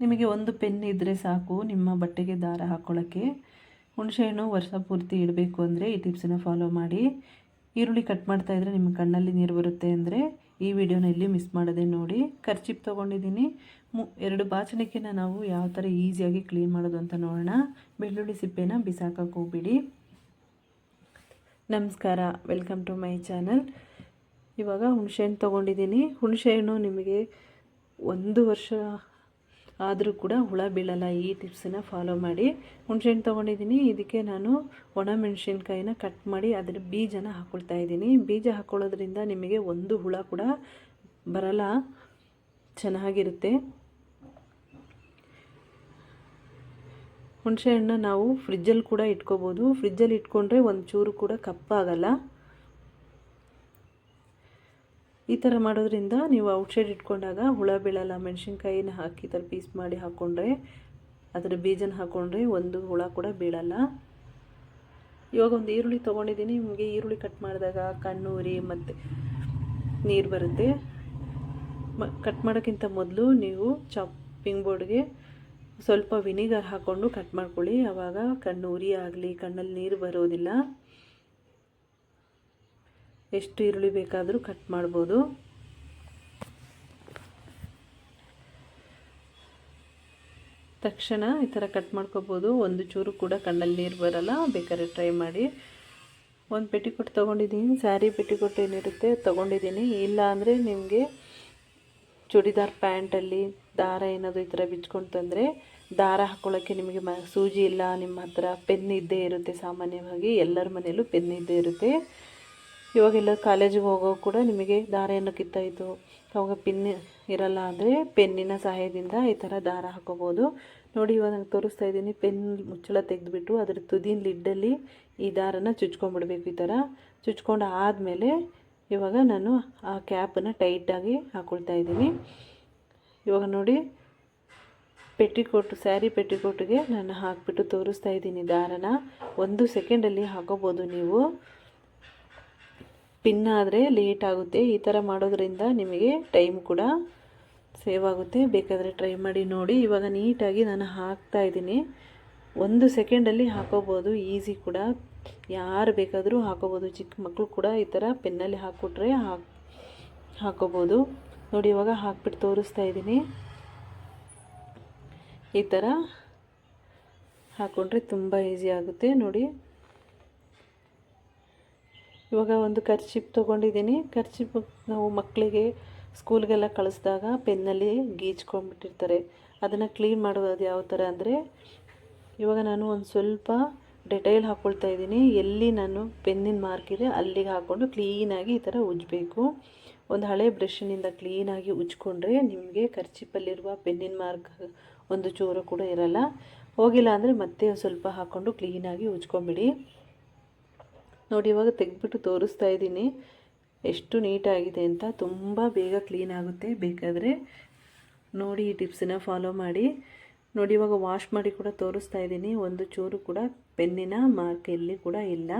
ನಿಮಗೆ ಒಂದು ಪೆನ್ ಇದ್ದರೆ ಸಾಕು ನಿಮ್ಮ ಬಟ್ಟೆಗೆ ದಾರ ಹಾಕ್ಕೊಳ್ಳೋಕ್ಕೆ ಹುಣಸೆಹಣ್ಣು, ವರ್ಷ ಪೂರ್ತಿ ಇಡಬೇಕು ಅಂದರೆ ಈ ಟಿಪ್ಸನ್ನು ಫಾಲೋ ಮಾಡಿ. ಈರುಳ್ಳಿ ಕಟ್ ಮಾಡ್ತಾ ಇದ್ದರೆ ನಿಮ್ಮ ಕಣ್ಣಲ್ಲಿ ನೀರು ಬರುತ್ತೆ ಅಂದರೆ ಈ ವಿಡಿಯೋನ ಇಲ್ಲಿ ಮಿಸ್ ಮಾಡೋದೇ ನೋಡಿ. ಖರ್ಚಿಪ್ ತೊಗೊಂಡಿದ್ದೀನಿ. ಮು, ಎರಡು ಬಾಚಣಿಕೆನ ನಾವು ಯಾವ ಥರ ಈಸಿಯಾಗಿ ಕ್ಲೀನ್ ಮಾಡೋದು ಅಂತ ನೋಡೋಣ. ಬೆಳ್ಳುಳ್ಳಿ ಸಿಪ್ಪೆನ ಬಿಸಾಕಕ್ಕೆ ಹೋಗ್ಬಿಡಿ. ನಮಸ್ಕಾರ ವೆಲ್ಕಮ್ ಟು ಮೈ ಚಾನಲ್ ಇವಾಗ ಹುಣಸೆಹಣ್ಣು ತೊಗೊಂಡಿದ್ದೀನಿ. ಹುಣಸೆಹಣ್ಣು ನಿಮಗೆ ಒಂದು ವರ್ಷ ಆದರೂ ಕೂಡ ಹುಳ ಬೀಳಲ್ಲ, ಈ ಟಿಪ್ಸನ್ನ ಫಾಲೋ ಮಾಡಿ. ಹುಣಸೆಹಣ್ಣು ತೊಗೊಂಡಿದ್ದೀನಿ, ಇದಕ್ಕೆ ನಾನು ಒಣಮೆಣಸಿನ್ಕಾಯಿನ ಕಟ್ ಮಾಡಿ ಅದರ ಬೀಜನ ಹಾಕ್ಕೊಳ್ತಾ ಇದ್ದೀನಿ. ಬೀಜ ಹಾಕ್ಕೊಳ್ಳೋದ್ರಿಂದ ನಿಮಗೆ ಒಂದು ಹುಳ ಕೂಡ ಬರಲ್ಲ, ಚೆನ್ನಾಗಿರುತ್ತೆ. ಹುಣಸೆಹಣ್ಣು ನಾವು ಫ್ರಿಜ್ಜಲ್ಲಿ ಕೂಡ ಇಟ್ಕೋಬೋದು. ಫ್ರಿಜ್ಜಲ್ಲಿ ಇಟ್ಕೊಂಡ್ರೆ ಒಂದು ಚೂರು ಕೂಡ ಕಪ್ಪಾಗಲ್ಲ. ಈ ಥರ ಮಾಡೋದ್ರಿಂದ ನೀವು ಔಟ್ಸೈಡ್ ಇಟ್ಕೊಂಡಾಗ ಹುಳ, ಬೀಳಲ್ಲ ಮೆಣಸಿನ್ಕಾಯಿನ ಹಾಕಿ ಥರ ಪೀಸ್ ಮಾಡಿ ಹಾಕ್ಕೊಂಡ್ರೆ ಅದರ ಬೀಜನ ಹಾಕ್ಕೊಂಡ್ರೆ ಒಂದು ಹುಳ ಕೂಡ ಬೀಳಲ್ಲ. ಇವಾಗ ಒಂದು ಈರುಳ್ಳಿ ತೊಗೊಂಡಿದ್ದೀನಿ, ನಿಮಗೆ ಈರುಳ್ಳಿ ಕಟ್ ಮಾಡಿದಾಗ ಕಣ್ಣು, ಉರಿ ಮತ್ತು ನೀರು ಬರುತ್ತೆ. ಮ ಕಟ್ ಮಾಡೋಕ್ಕಿಂತ ಮೊದಲು ನೀವು ಚಾಪಿಂಗ್ ಬೋರ್ಡ್ಗೆ ಸ್ವಲ್ಪ ವಿನಿಗರ್ ಹಾಕ್ಕೊಂಡು ಕಟ್ ಮಾಡ್ಕೊಳ್ಳಿ. ಆವಾಗ ಕಣ್ಣು ಉರಿ ಆಗಲಿ, ಕಣ್ಣಲ್ಲಿ ನೀರು ಬರೋದಿಲ್ಲ. ಎಷ್ಟು ಈರುಳ್ಳಿ ಬೇಕಾದರೂ ಕಟ್ ಮಾಡ್ಬೋದು. ತಕ್ಷಣ ಈ ಥರ ಕಟ್ ಮಾಡ್ಕೋಬೋದು. ಒಂದು ಚೂರು ಕೂಡ ಕಣ್ಣಲ್ಲಿ ನೀರು ಬರಲ್ಲ, ಬೇಕಾದ್ರೆ ಟ್ರೈ ಮಾಡಿ. ಒಂದು ಪೆಟಿಕೋಟ್ ತೊಗೊಂಡಿದ್ದೀನಿ. ಸ್ಯಾರಿ ಪೆಟಿಕೋಟ್ ಏನಿರುತ್ತೆ ತೊಗೊಂಡಿದ್ದೀನಿ. ಇಲ್ಲ ಅಂದರೆ ನಿಮಗೆ ಚೂಡಿದಾರ್ ಪ್ಯಾಂಟಲ್ಲಿ ದಾರ ಏನಾದರೂ ಈ ಥರ ಬಿಚ್ಕೊಂಡು ತಂದರೆ ದಾರ ಹಾಕ್ಕೊಳ್ಳೋಕ್ಕೆ ನಿಮಗೆ ಮ ಸೂಜಿ ಇಲ್ಲ, ನಿಮ್ಮ ಹತ್ರ ಪೆನ್ ಇದ್ದೇ ಇರುತ್ತೆ ಸಾಮಾನ್ಯವಾಗಿ. ಎಲ್ಲರ ಮನೆಯಲ್ಲೂ ಪೆನ್ ಇದ್ದೇ ಇರುತ್ತೆ. ಇವಾಗೆಲ್ಲ ಕಾಲೇಜಿಗೆ ಹೋಗೋ ಕೂಡ ನಿಮಗೆ ದಾರ ಏನೋ ಕಿತ್ತಾಯಿತು. ಅವಾಗ ಪಿನ್ ಇರಲ್ಲ ಅಂದರೆ ಪೆನ್ನಿನ ಸಹಾಯದಿಂದ ಈ ಥರ ದಾರ ಹಾಕೋಬೋದು. ನೋಡಿ ಇವಾಗ ನಂಗೆ ತೋರಿಸ್ತಾ ಇದ್ದೀನಿ ಪೆನ್ ಮುಚ್ಚಳ ತೆಗೆದುಬಿಟ್ಟು ಅದರ ತುದಿನ ಲಿಡ್ಡಲ್ಲಿ ಈ ದಾರನ ಚುಚ್ಕೊಂಡ್ಬಿಡ್ಬೇಕು ಈ ಥರ ಚುಚ್ಕೊಂಡು ಆದಮೇಲೆ ಇವಾಗ ನಾನು ಆ ಕ್ಯಾಪನ್ನು ಟೈಟಾಗಿ ಹಾಕ್ಕೊಳ್ತಾ ಇದ್ದೀನಿ. ಇವಾಗ ನೋಡಿ, ಪೆಟ್ಟಿಕೋಟು, ಸ್ಯಾರಿ ಪೆಟ್ಟಿಕೋಟಿಗೆ ನಾನು ಹಾಕಿಬಿಟ್ಟು ತೋರಿಸ್ತಾ ಇದ್ದೀನಿ ದಾರನ. ಒಂದು ಸೆಕೆಂಡಲ್ಲಿ ಹಾಕೋಬೋದು ನೀವು. ಪಿನ್ ಆದರೆ ಲೇಟ್ ಆಗುತ್ತೆ. ಈ ಥರ ಮಾಡೋದ್ರಿಂದ ನಿಮಗೆ ಟೈಮ್ ಕೂಡ ಸೇವ್ ಆಗುತ್ತೆ. ಬೇಕಾದರೆ ಟ್ರೈ ಮಾಡಿ ನೋಡಿ. ಇವಾಗ ನೀಟಾಗಿ ನಾನು ಹಾಕ್ತಾ ಇದ್ದೀನಿ. ಒಂದು ಸೆಕೆಂಡಲ್ಲಿ ಹಾಕೋಬೋದು. ಈಸಿ ಕೂಡ. ಯಾರು ಬೇಕಾದರೂ ಹಾಕೋಬೋದು. ಚಿಕ್ಕ ಮಕ್ಕಳು ಕೂಡ ಈ ಥರ ಪೆನ್ನಲ್ಲಿ ಹಾಕ್ಕೊಟ್ರೆ ಹಾಕ್ ಹಾಕೋಬೋದು. ನೋಡಿ, ಇವಾಗ ಹಾಕ್ಬಿಟ್ಟು ತೋರಿಸ್ತಾ ಇದ್ದೀನಿ. ಈ ಥರ ಹಾಕ್ಕೊಂಡ್ರೆ ತುಂಬ ಈಸಿ ಆಗುತ್ತೆ. ನೋಡಿ. ಇವಾಗ ಒಂದು ಕರ್ಚಿಪ್ ತೊಗೊಂಡಿದ್ದೀನಿ. ಕರ್ಚಿಪ್ ನಾವು ಮಕ್ಕಳಿಗೆ ಸ್ಕೂಲ್ಗೆಲ್ಲ ಕಳಿಸಿದಾಗ ಪೆನ್ನಲ್ಲಿ ಗೀಚ್ಕೊಂಡ್ಬಿಟ್ಟಿರ್ತಾರೆ. ಅದನ್ನು ಕ್ಲೀನ್ ಮಾಡೋದು ಯಾವ ಥರ ಅಂದರೆ, ಇವಾಗ ನಾನು ಒಂದು ಸ್ವಲ್ಪ ಡೆಟೈಲ್ ಹಾಕ್ಕೊಳ್ತಾ ಇದ್ದೀನಿ. ಎಲ್ಲಿ ನಾನು ಪೆನ್ನಿನ ಮಾರ್ಕ್ ಇದೆ ಅಲ್ಲಿಗೆ ಹಾಕ್ಕೊಂಡು ಕ್ಲೀನಾಗಿ ಈ ಥರ ಉಜ್ಜಬೇಕು. ಒಂದು ಹಳೆ ಬ್ರಷ್ನಿಂದ ಕ್ಲೀನಾಗಿ ಉಜ್ಕೊಂಡ್ರೆ ನಿಮಗೆ ಖರ್ಚಿಪ್ಪಲ್ಲಿರುವ ಪೆನ್ನಿನ ಮಾರ್ಕ್ ಒಂದು ಚೂರು ಕೂಡ ಇರಲ್ಲ. ಹೋಗಿಲ್ಲ ಅಂದರೆ ಮತ್ತೆ ಸ್ವಲ್ಪ ಹಾಕ್ಕೊಂಡು ಕ್ಲೀನಾಗಿ ಉಜ್ಕೊಂಬಿಡಿ. ನೋಡಿ, ಇವಾಗ ತೆಗೆದ್ಬಿಟ್ಟು ತೋರಿಸ್ತಾ ಇದ್ದೀನಿ. ಎಷ್ಟು ನೀಟಾಗಿದೆ ಅಂತ. ತುಂಬ ಬೇಗ ಕ್ಲೀನ್ ಆಗುತ್ತೆ. ಬೇಕಾದರೆ ನೋಡಿ ಈ ಟಿಪ್ಸನ್ನ ಫಾಲೋ ಮಾಡಿ. ನೋಡಿ, ಇವಾಗ ವಾಶ್ ಮಾಡಿ ಕೂಡ ತೋರಿಸ್ತಾ ಇದ್ದೀನಿ. ಒಂದು ಚೂರು ಕೂಡ ಪೆನ್ನಿನ ಮಾರ್ಕ್ ಎಲ್ಲಿ ಕೂಡ ಇಲ್ಲ.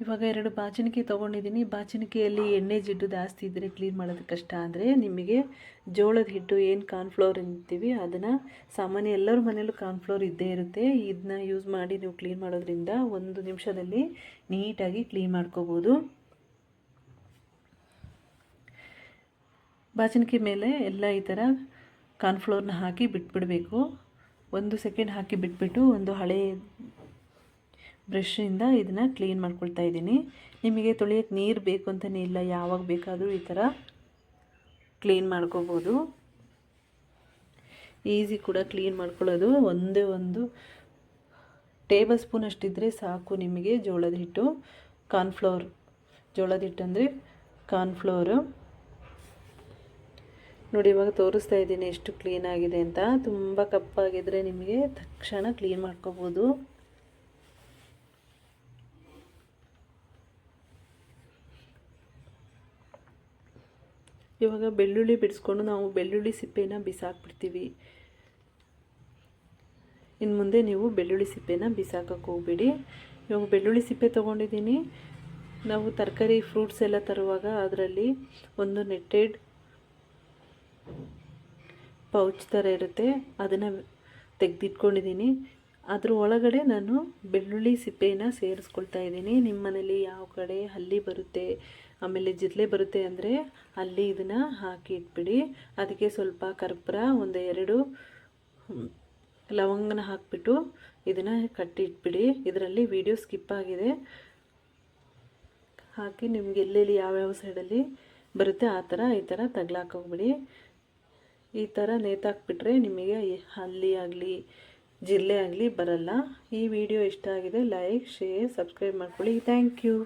ಇವಾಗ ಎರಡು ಬಾಚಣಿಕೆ ತೊಗೊಂಡಿದ್ದೀನಿ. ಬಾಚಣಿಕೆಯಲ್ಲಿ ಎಣ್ಣೆ ಜಿಡ್ಡು ಜಾಸ್ತಿ ಇದ್ದರೆ ಕ್ಲೀನ್ ಮಾಡೋದು ಕಷ್ಟ ಅಂದರೆ ನಿಮಗೆ ಜೋಳದ ಹಿಟ್ಟು ಏನು ಕಾರ್ನ್ಫ್ಲೋರ್ ಅಂತೀವಿ ಅದನ್ನು ಸಾಮಾನ್ಯ ಎಲ್ಲರ ಮನೆಯಲ್ಲೂ ಕಾರ್ನ್ಫ್ಲೋರ್ ಇದ್ದೇ ಇರುತ್ತೆ. ಇದನ್ನ ಯೂಸ್ ಮಾಡಿ ನೀವು ಕ್ಲೀನ್ ಮಾಡೋದ್ರಿಂದ ಒಂದು ನಿಮಿಷದಲ್ಲಿ ನೀಟಾಗಿ ಕ್ಲೀನ್ ಮಾಡ್ಕೋಬೋದು. ಬಾಚಣಿಕೆ ಮೇಲೆ ಎಲ್ಲ ಈ ಥರ ಕಾರ್ನ್ಫ್ಲೋರ್ನ ಹಾಕಿ ಬಿಟ್ಬಿಡಬೇಕು. ಒಂದು ಸೆಕೆಂಡ್ ಹಾಕಿ ಬಿಟ್ಬಿಟ್ಟು ಒಂದು ಹಳೆ ಬ್ರಷಿಂದ ಇದನ್ನು ಕ್ಲೀನ್ ಮಾಡ್ಕೊಳ್ತಾ ಇದ್ದೀನಿ. ನಿಮಗೆ ತೊಳೆಯೋಕ್ಕೆ ನೀರು ಬೇಕು ಅಂತಲೇ ಇಲ್ಲ, ಯಾವಾಗ ಬೇಕಾದರೂ ಈ ಥರ ಕ್ಲೀನ್ ಮಾಡ್ಕೋಬೋದು. ಈಸಿ ಕೂಡ ಕ್ಲೀನ್ ಮಾಡ್ಕೊಳ್ಳೋದು. ಒಂದೇ ಒಂದು ಟೇಬಲ್ ಸ್ಪೂನ್ ಅಷ್ಟಿದ್ದರೆ ಸಾಕು ನಿಮಗೆ ಜೋಳದ ಹಿಟ್ಟು. ಕಾರ್ನ್ಫ್ಲೋರ್, ಜೋಳದ ಹಿಟ್ಟು ಅಂದರೆ ಕಾರ್ನ್ಫ್ಲೋರು. ನೋಡಿ, ಇವಾಗ ತೋರಿಸ್ತಾ ಇದ್ದೀನಿ ಎಷ್ಟು ಕ್ಲೀನಾಗಿದೆ ಅಂತ. ತುಂಬ ಕಪ್ಪಾಗಿದ್ದರೆ ನಿಮಗೆ ತಕ್ಷಣ ಕ್ಲೀನ್ ಮಾಡ್ಕೋಬೋದು. ಇವಾಗ ಬೆಳ್ಳುಳ್ಳಿ ಬಿಡಿಸ್ಕೊಂಡು ನಾವು ಬೆಳ್ಳುಳ್ಳಿ ಸಿಪ್ಪೆನ ಬಿಸಾಕ್ಬಿಡ್ತೀವಿ. ಇನ್ನು ಮುಂದೆ ನೀವು ಬೆಳ್ಳುಳ್ಳಿ ಸಿಪ್ಪೆನ ಬಿಸಾಕಕ್ಕೆ ಹೋಗ್ಬೇಡಿ. ಇವಾಗ ಬೆಳ್ಳುಳ್ಳಿ ಸಿಪ್ಪೆ ತೊಗೊಂಡಿದ್ದೀನಿ. ನಾವು ತರಕಾರಿ ಫ್ರೂಟ್ಸ್ ಎಲ್ಲ ತರುವಾಗ ಅದರಲ್ಲಿ ಒಂದು ನೆಟ್ಟೆಡ್ ಪೌಚ್ ಥರ ಇರುತ್ತೆ. ಅದನ್ನು ತೆಗೆದಿಟ್ಕೊಂಡಿದ್ದೀನಿ. ಅದ್ರ ಒಳಗಡೆ ನಾನು ಬೆಳ್ಳುಳ್ಳಿ ಸಿಪ್ಪೆನ ಸೇರಿಸ್ಕೊಳ್ತಾ ಇದ್ದೀನಿ. ನಿಮ್ಮ ಮನೇಲಿ ಯಾವ ಕಡೆ ಹಲ್ಲಿ ಬರುತ್ತೆ, ಆಮೇಲೆ ಜಿರಳೆ ಬರುತ್ತೆ ಅಂದರೆ ಅಲ್ಲಿ ಇದನ್ನು ಹಾಕಿ ಇಟ್ಬಿಡಿ. ಅದಕ್ಕೆ ಸ್ವಲ್ಪ ಕರ್ಪೂರ ಒಂದು ಎರಡು ಲವಂಗನ ಹಾಕಿಬಿಟ್ಟು ಇದನ್ನು ಕಟ್ಟಿಟ್ಬಿಡಿ ಇದರಲ್ಲಿ ವಿಡಿಯೋ ಸ್ಕಿಪ್ ಆಗಿದೆ. ಹಾಕಿ ನಿಮ್ಗೆ ಎಲ್ಲೆಲ್ಲಿ ಯಾವ್ಯಾವ ಸೈಡಲ್ಲಿ ಬರುತ್ತೆ ಆ ಥರ, ಈ ಥರ ತಗ್ಲಾಕೋಗ್ಬಿಡಿ ಈ ಥರ ನೇತಾಕ್ಬಿಟ್ರೆ ನಿಮಗೆ ಹಲ್ಲಿ ಆಗಲಿ ಜಿರಳೆ ಆಗಲಿ ಬರಲ್ಲ. ಈ ವಿಡಿಯೋ ಇಷ್ಟ ಆಗಿದೆ ಲೈಕ್ ಶೇರ್ ಸಬ್ಸ್ಕ್ರೈಬ್ ಮಾಡ್ಕೊಳ್ಳಿ. Thank you.